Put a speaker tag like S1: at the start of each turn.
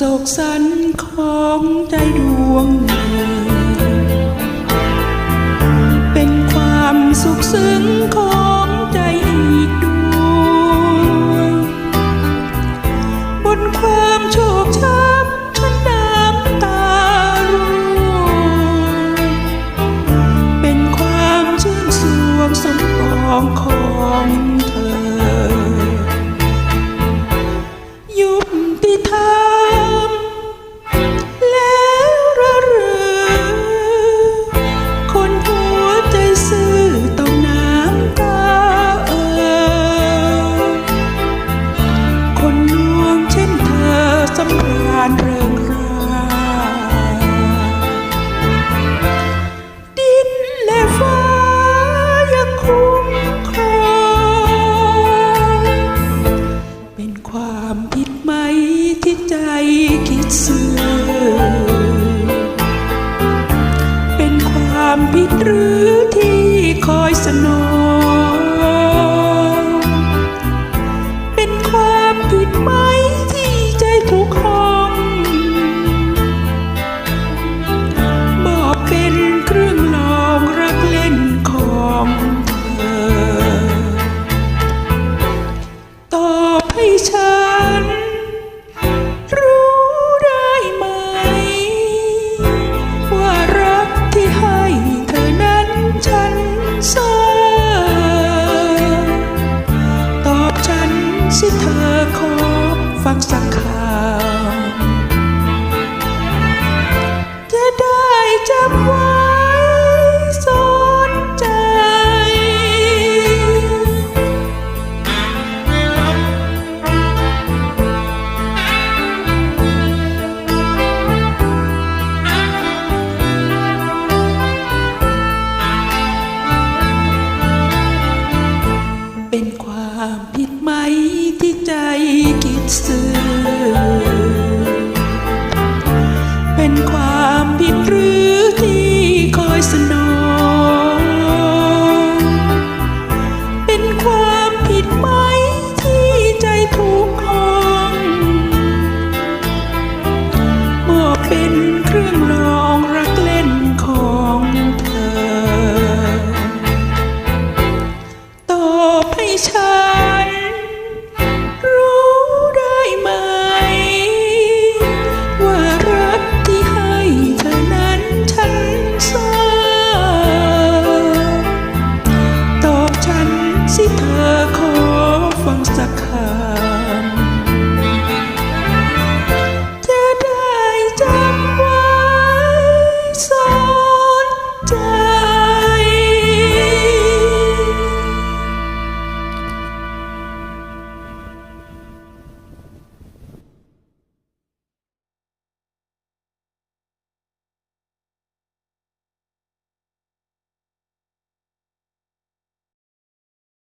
S1: โศกสันของใจดวงหนึ่งเป็นความสุขซึ้งของใจอีกดวงบนความโชคช้ำฉันน้ำตาร่วงเป็นความชื่นสวงสมปองของ ใจคิดซื่อเป็นความผิดหรือที่คอยสนองเป็นความผิดไหมที่ใจทุกห้องบอกเป็นเครื่องลองรักเล่นของเธอตอบให้ฉัน สิเธอขอฟังสักคำจะได้จำไว้สนใจ เป็นความ açtı.